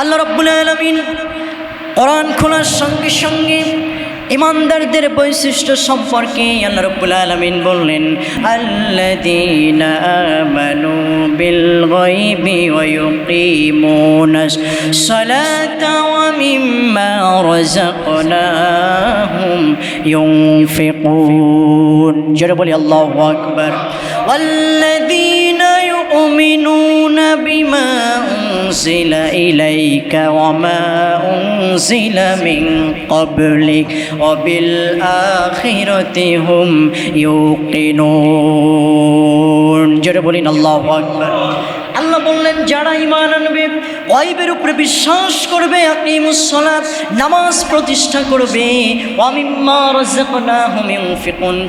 আল্লাহ রব্বুল আলমিন কোরআন খোলার সঙ্গে সঙ্গে ইমানদারদের বৈশিষ্ট্য সম্পর্কে আল্লাহ রব্বুল আলমিন বললেন আল্লাযীনা আমানু বিল গায়বি ওয়া ইউকিমুনাস সালাতা ওয়া মিম্মা রাযাকনাহুম ইউনফিকুন জোরে বলি আল্লাহু আকবার والذين يؤمنون بما أنزل إليك وما أنزل من قبلك وبالآخرة هم يوقنون জোরে বলিন আল্লাহু আকবার আল্লাহ বললেন যারা ইমান আনবে গয়বের উপরে বিশ্বাস করবে, আপনি মুসলাত নামাজ প্রতিষ্ঠা করবে।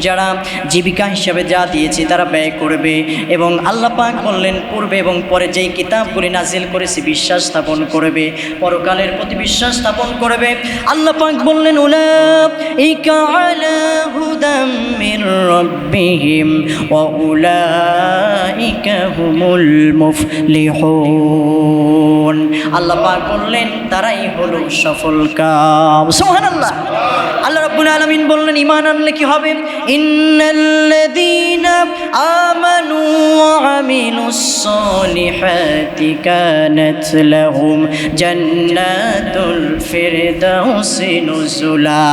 যারা জীবিকা হিসাবে যা দিয়েছে তারা ব্যয় করবে। এবং আল্লাহ পাক বললেন পূর্বে এবং পরে যেই কিতাবগুলি নাজিল করেছি বিশ্বাস স্থাপন করবে, পরকালের প্রতি বিশ্বাস স্থাপন করবে। আল্লাহ পাক বললেন উলাইকা হুমুল মুফলিহুন। আল্লাহ পাক বললেন, তারাই হলো সফল কাম। সুবহানাল্লাহ। আল্লাহ রাব্বুল আলামিন বললেন, ঈমান আনলে কি হবে? ইন্নাল্লাযীনা আমানু ওয়া আমিলুস সালিহাতি কানাত লাহুম জান্নাতুল ফিরদাউসি নুজুলা।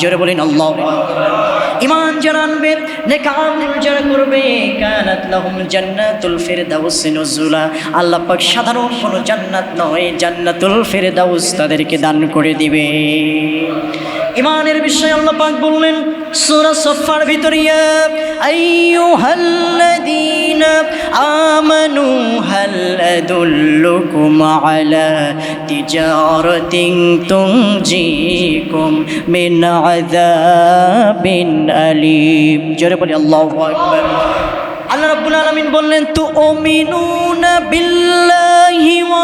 জোরে বলেন, আল্লাহু আকবার। ইমান যারা আনবে নেকাম যারা করবে, কানাত লাহুম জান্নাতুল ফিরদাউস নুজুলা। আল্লাহ পাক সাধারণ কোনো জান্নাত নয়, জান্নাতুল ফিরদাউস তাদেরকে দান করে দিবে। ইমানের বিষয়ে আল্লাহ পাক বললেন, সূরা সফার ভিতরে ইয়া আইয়ুহাল্লাযীনা আমানু হাল আদুল্লুকুম আলা তিজারাতিন তুনজিকুম মিন আযাবিন আলিম। জোরে বলি, আল্লাহু আকবার। আল্লাহ রাব্বুল আলামিন বললেন তু ওমিনুনা বিল্লাহি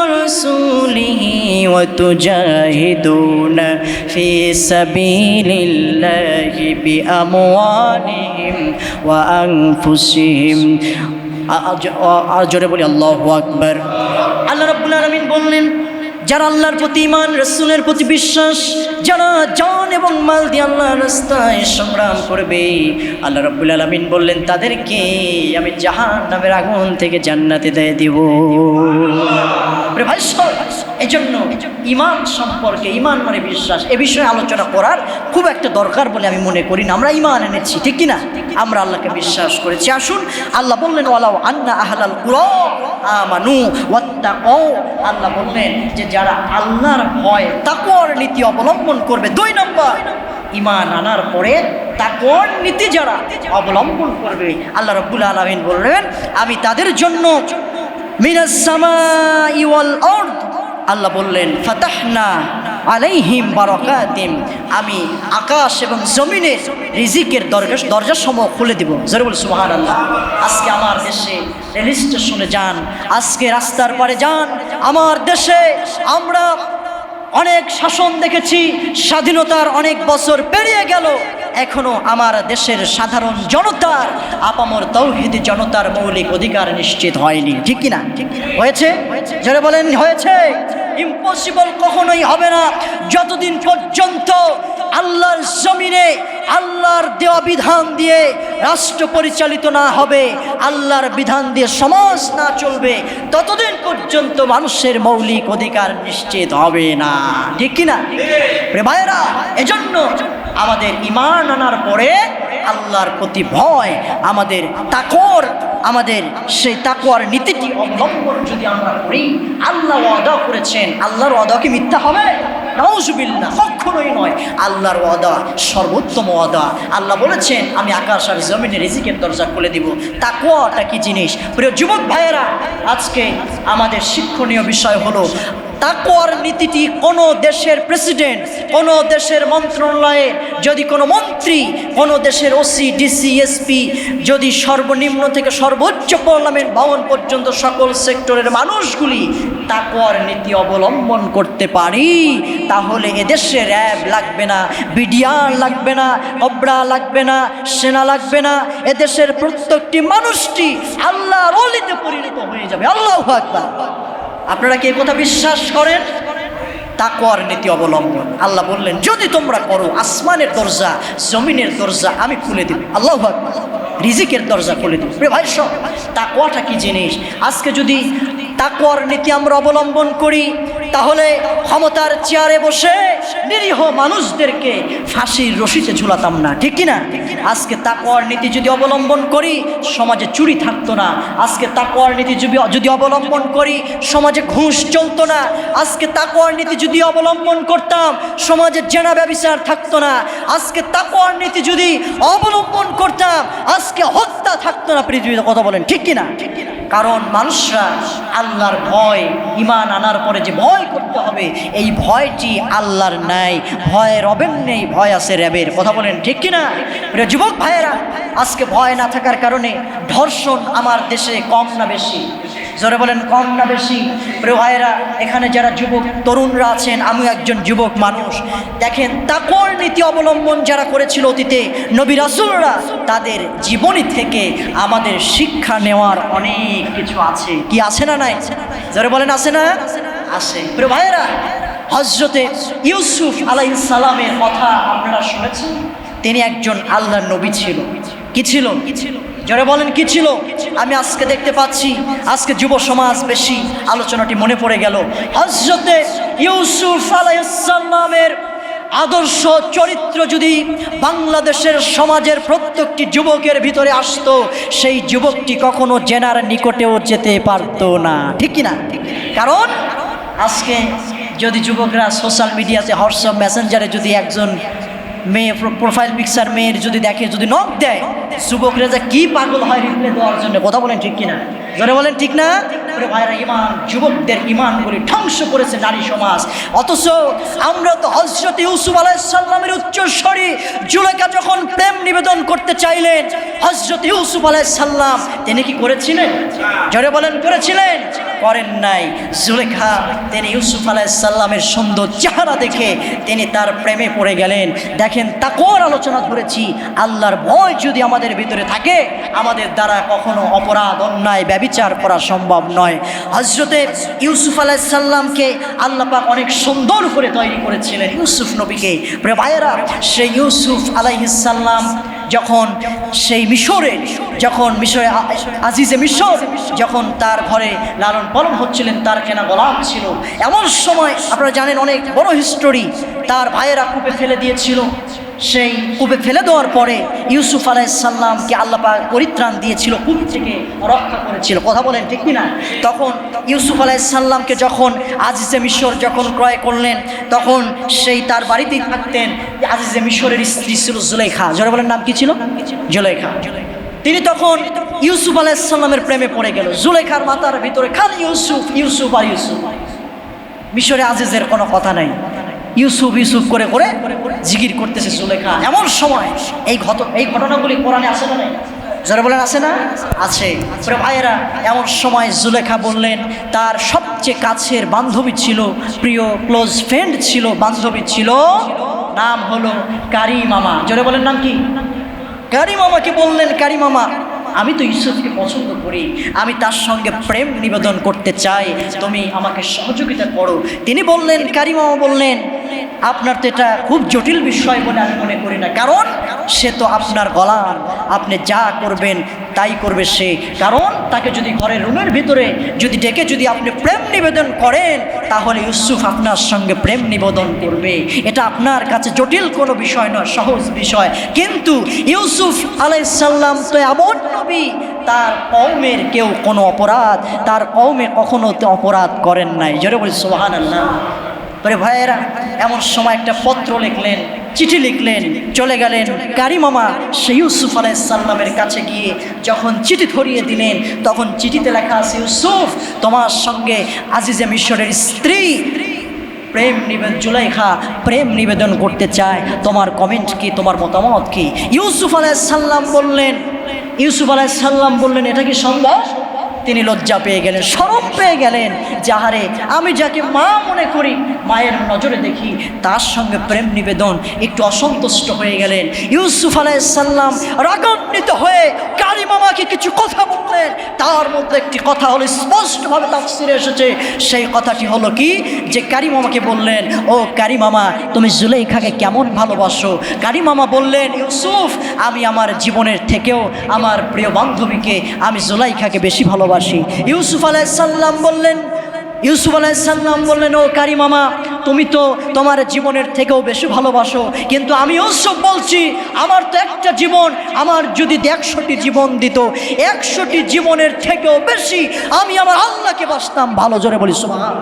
ওয়া রাসূলিহি ওয়া তুজাহিদুনা ফি সাবিলিল্লাহি বিআমওয়ালিহিম ওয়া আনফুসিহিম জোরে বলি আল্লাহু আকবার আল্লাহ রাব্বুল আলামিন বললেন যারা আল্লাহর প্রতি ইমান রসুলের প্রতি বিশ্বাস, যারা জান এবং মাল দিয়ে আল্লাহর রাস্তায় সংগ্রাম করবে, আল্লাহ রব্বুল আলমিন বললেন, তাদেরকে আমি জাহান নামের আগুন থেকে জান্নাতে দিয়ে দিব। ভাই এই জন্য ইমান সম্পর্কে ইমান মানে বিশ্বাস, এ বিষয়ে আলোচনা করার খুব একটা দরকার বলে আমি মনে করি না। আমরা ইমান এনেছি, ঠিক কিনা? আমরা আল্লাহকে বিশ্বাস করেছি। আসুন, আল্লাহ বললেন, ওয়ালাউ আন্না আহলাল কুরা আমানু ওয়াত্তাকাও আল্লাহ বললেন যে যারা আল্লাহর ভয় তাকর নীতি অবলম্বন করবে, দুই নম্বর ইমান আনার পরে তাকর নীতি যারা অবলম্বন করবে, আল্লাহ রাব্বুল আলামিন বললেন, আমি তাদের জন্য মিনাস সামা ওয়াল আরদ, আল্লাহ বললেন, ফাতাহনা আলাইহিম বারাকাতিম। আমি আকাশ এবং জমিনে রিজিকের দরজা দরজা সমূহ খুলে দিব। জোরে বল সুবহানাল্লাহ। আজকে আমার দেশে রেল স্টেশনে যান, আজকে রাস্তার পারে যান। আমার দেশে আমরা অনেক শাসন দেখেছি, স্বাধীনতার অনেক বছর পেরিয়ে গেল। এখনও আমার দেশের সাধারণ জনতার, আপামর তৌহিদি জনতার মৌলিক অধিকার নিশ্চিত হয়নি। ঠিক কিনা? হয়েছে? যারা বলেন, হয়েছে? ইম্পসিবল কখনোই হবে না। যতদিন পর্যন্ত আল্লাহর জমিনে, আল্লাহর দেওয়া বিধান দিয়ে রাষ্ট্র পরিচালিত না হবে, আল্লাহর বিধান দিয়ে সমাজ না চলবে, ততদিন পর্যন্ত মানুষের মৌলিক অধিকার নিশ্চিত হবে না। ঠিক কিনা? ভাইয়েরা, এজন্য আমাদের ইমান আনার পরে আল্লাহর প্রতি ভয়, আমাদের তাকর আমাদের সেই তাকুয়ার নীতিটি অবলম্বন যদি আমরা করি, আল্লাহ ওয়াদা করেছেন, আল্লাহর ওয়াদা কি মিথ্যা হবে? কখনোই নয়। আল্লাহর ওয়াদা সর্বোত্তম ওয়াদা। আল্লাহ বলেছেন, আমি আকাশ আর জমিনের রিজিকের দরজা খুলে দিব। তাকুয়াটা কি জিনিস? প্রিয় যুবক ভাইয়েরা, আজকে আমাদের শিক্ষণীয় বিষয় হলো তাকওয়ার নীতিটি কোনো দেশের প্রেসিডেন্ট, কোনো দেশের মন্ত্রণালয়ে, যদি কোনো মন্ত্রী, কোনো দেশের ওসি, ডিসি, এসপি, যদি সর্বনিম্ন থেকে সর্বোচ্চ পার্লামেন্ট ভবন পর্যন্ত সকল সেক্টরের মানুষগুলি তাকওয়ার নীতি অবলম্বন করতে পারি, তাহলে এদেশে র্যাব লাগবে না, বিডিআর লাগবে না, অব্রা লাগবে না, সেনা লাগবে না, এদেশের প্রত্যেকটি মানুষটি আল্লাহর অলিতে পরিণত হয়ে যাবে। আল্লাহ আপনারা কি কথা বিশ্বাস করেন? তাকওয়ার নীতি অবলম্বন। আল্লাহ বললেন, যদি তোমরা করো, আসমানের দরজা, জমিনের দরজা আমি খুলে দিব। আল্লাহ। রিজিকের দরজা খুলে দিব। ভাই সব, তাকওয়াটা কি জিনিস? আজকে যদি তাকওয়ার নীতি আমরা অবলম্বন করি। তাহলে ক্ষমতার চেয়ারে বসে নিরীহ মানুষদেরকে ফাঁসির রশিতে ঝুলাতাম না, ঠিক কি না আজকে তাকওয়ার নীতি যদি অবলম্বন করি, সমাজে চুরি থাকতো না। আজকে তাকওয়ার নীতি যদি অবলম্বন করি, সমাজে ঘুষ চলতো না। আজকে তাকওয়ার নীতি যদি অবলম্বন করতাম, সমাজে জেনা ব্যবচার থাকতো না। আজকে তাকওয়ার নীতি যদি অবলম্বন করতাম, আজকে হত্যা থাকতো না। পৃথিবীতে কথা বলেন, ঠিক কি না কারণ মানুষরা আল্লাহর ভয় ইমান আনার পরে যে ভয় করতে হবে, এই ভয়টি আল্লাহর নাই ভয় রবেন নেই ভয় আছে র্যাবের। কথা বলেন ঠিক কিনা? যুবক ভাইয়েরা, আজকে ভয় না থাকার কারণে ধর্ষণ আমার দেশে কম না বেশি। জোরে বলেন, কম না বেশি। প্রিয় ভাইয়েরা, এখানে যারা যুবক, তরুণরা আছেন আমি একজন যুবক মানুষ। দেখেন তাকর নীতি অবলম্বন যারা করেছিল অতীতে, নবী রাসুলরা তাদের জীবনী থেকে আমাদের শিক্ষা নেওয়ার অনেক কিছু আছে। কি আছে না নাই? জোরে বলেন, আছে না? আছে। প্রিয় ভাইয়েরা হজরতে ইউসুফ আলাই সালামের কথা আপনারা শুনেছেন তিনি একজন আল্লাহর নবী ছিল। কি ছিল? জোরে বলেন, কি ছিল? আমি আজকে দেখতে পাচ্ছি, আজকে যুব সমাজ বেশি আলোচনাটি মনে পড়ে গেল। হজরতে ইউসুফ আলাইসাল্লামের আদর্শ চরিত্র যদি বাংলাদেশের সমাজের প্রত্যেকটি যুবকের ভিতরে আসতো, সেই যুবকটি কখনো জেনার নিকটেও যেতে পারতো না। ঠিক না কারণ আজকে যদি যুবকরা সোশ্যাল মিডিয়াতে হোয়াটসঅ্যাপ মেসেঞ্জারে যদি একজন মেয়ে প্রো- প্রোফাইল পিকচার মেয়ের যদি দেখে, যদি নখ দেয় যুবকরা যে কি পাগল হয় রিপ্লে দেওয়ার জন্য? কথা বলেন ঠিক কিনা? জোরে বলেন ঠিক না? ওরে ভাইরা, ইমান, যুবকদের ইমানগুলি ধ্বংস করেছে নারী সমাজ। অথচ আমরা তো হজরত ইউসুফ আলাইসাল্লামের উচ্চস্বরী জুলেখা যখন প্রেম নিবেদন করতে চাইলেন হজরত ইউসুফ আলাইসাল্লাম তিনি কি করেছিলেন? জোরে বলেন, করেছিলেন? করেন নাই। জুলেখা, তিনি ইউসুফ আলাইসাল্লামের সুন্দর চেহারা দেখে তিনি তার প্রেমে পড়ে গেলেন। দেখেন তাকর আলোচনা করেছি আল্লাহর ভয় যদি আমাদের ভিতরে থাকে, আমাদের দ্বারা কখনো অপরাধ, অন্যায়, ব্যবিচার করা সম্ভব নয়। হজরতে ইউসুফ আলাইসাল্লামকে আল্লাহ পাক অনেক সুন্দর করে তৈরি করেছিলেন, ইউসুফ নবীকে। প্রিয় ভাইয়েরা, সেই ইউসুফ আলাইহিসাল্লাম যখন সেই মিশরে, যখন মিশরে আজিজে মিশর, যখন তার ঘরে লালন পালন হচ্ছিলেন, তার কেনা গোলাম ছিল। এমন সময় আপনারা জানেন অনেক বড় হিস্টোরি তার ভাইয়েরা কূপে ফেলে দিয়েছিল। সেই কূপে ফেলে দেওয়ার পরে ইউসুফ আলাইসাল্লামকে আল্লাপাক পরিত্রাণ দিয়েছিল কূপ থেকে রক্ষা করেছিল। কথা বলেন ঠিক কিনা? তখন ইউসুফ আলাইসাল্লামকে যখন আজিজে মিশর যখন ক্রয় করলেন, তখন সেই তার বাড়িতেই থাকতেন আজিজে মিশরের স্ত্রী ছিল জুলেখা জোরে বলেন নাম কি ছিল? জুলেখা তিনি তখন ইউসুফ আলাইসাল্লামের প্রেমে পড়ে গেল। জুলেখার মাথার ভিতরে খালি ইউসুফ ইউসুফ আর ইউসুফ। মিশরে আজিজের কোনো কথা নাই। ইউসুফ ইউসুফ করে করে জিগির করতেছে সুলেখা এমন সময় এই ঘট, এই ঘটনাগুলি কোরআনে আসে না যারা বলেন, আছে না? আছে। ভাইয়েরা, এমন সময় জুলেখা বললেন, তার সবচেয়ে কাছের বান্ধবী ছিল, প্রিয় ক্লোজ ফ্রেন্ড ছিল, বান্ধবী ছিল, নাম হলো কারি মামা জোরে বলেন, নাম কি? কারি মামাকে বললেন কারি মামা আমি তো ঈশ্বরকে পছন্দ করি। আমি তার সঙ্গে প্রেম নিবেদন করতে চাই। তুমি আমাকে সহযোগিতা করো। তিনি বললেন কারি মামা বললেন, আপনার তো এটা খুব জটিল বিষয় বলে আমি মনে করি না। কারণ সে তো আপনার গলার। আপনি যা করবেন তাই করবে সে। কারণ তাকে যদি ঘরের রুমের ভিতরে যদি ডেকে যদি আপনি প্রেম নিবেদন করেন, তাহলে ইউসুফ আপনার সঙ্গে প্রেম নিবেদন করবে। এটা আপনার কাছে জটিল কোনো বিষয় নয়, সহজ বিষয়। কিন্তু ইউসুফ আলাইসাল্লাম তো এমন নবী, তার কৌমের কেউ কোনো অপরাধ, তার কৌমে কখনো অপরাধ করেন নাই। বলি সোহান আল্লাহ পরে ভাইয়েরা, এমন সময় একটা পত্র লিখলেন, চিঠি লিখলেন, চলে গেলেন। কারি মামা সে ইউসুফ আলাইসাল্লামের কাছে গিয়ে যখন চিঠি ধরিয়ে দিলেন, তখন চিঠিতে লেখা আছে, ইউসুফ, তোমার সঙ্গে আজিজে মিশরের স্ত্রী প্রেম নিবেদন জুলাইখা প্রেম নিবেদন করতে চায়। তোমার কমেন্ট কি, তোমার মতামত কি? ইউসুফ আলাইসাল্লাম বললেন, ইউসুফ আলাইসাল্লাম বললেন, এটা কি সম্ভব তিনি লজ্জা পেয়ে গেলেন সরম পেয়ে গেলেন যাহারে আমি যাকে মা মনে করি, মায়ের নজরে দেখি, তার সঙ্গে প্রেম নিবেদন একটু অসন্তুষ্ট হয়ে গেলেন। ইউসুফ আলাইসাল্লাম রাগান্বিত হয়ে কারি মামাকে কিছু কথা বললেন। তার মধ্যে একটি কথা হলো, স্পষ্টভাবে তার তাফসিরে এসেছে, সেই কথাটি হলো কি? যে কারি মামাকে বললেন, ও কারি মামা তুমি জুলেখাকে কেমন ভালোবাসো? কারি মামা বললেন, ইউসুফ, আমি আমার জীবনের থেকেও আমার প্রিয় বান্ধবীকে আমি জুলাইখাকে বেশি ভালোবাসি। ইউসুফ আলাইসাল্লাম বললেন, ইউসুফ আলাইসাল্লাম বললেন, ও কারি মামা, তুমি তো তোমার জীবনের থেকেও বেশি ভালোবাসো। কিন্তু আমি ইউসুফ বলছি, আমার তো একটা জীবন, আমার যদি একশোটি জীবন দিত, একশোটি জীবনের থেকেও বেশি আমি আমার আল্লাহকে বাসতাম ভালো জোরে বলি সুবহান